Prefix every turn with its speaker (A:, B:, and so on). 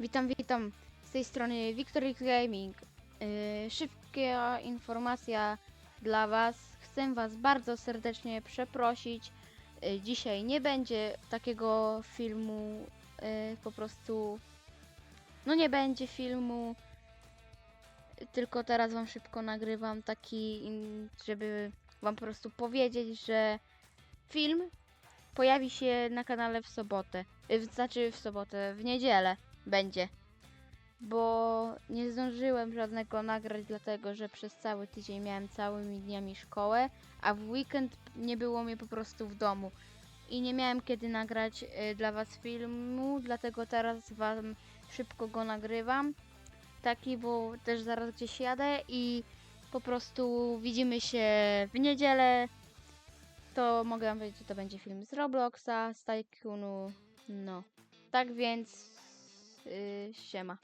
A: Witam, witam. Z tej strony Victor X Gaming. Yy, szybka informacja dla Was. Chcę Was bardzo serdecznie przeprosić. Yy, dzisiaj nie będzie takiego filmu. Yy, po prostu. No nie będzie filmu. Tylko teraz Wam szybko nagrywam taki, żeby Wam po prostu powiedzieć, że film pojawi się na kanale w sobotę. Yy, znaczy w sobotę, w niedzielę będzie. Bo nie zdążyłem żadnego nagrać, dlatego że przez cały tydzień miałem całymi dniami szkołę, a w weekend nie było mnie po prostu w domu. I nie miałem kiedy nagrać y, dla Was filmu, dlatego teraz Wam szybko go nagrywam. Taki, bo też zaraz gdzieś jadę i po prostu widzimy się w niedzielę. To mogę Wam powiedzieć, że to będzie film z Robloxa, z Tycoonu. No. Tak więc, siema.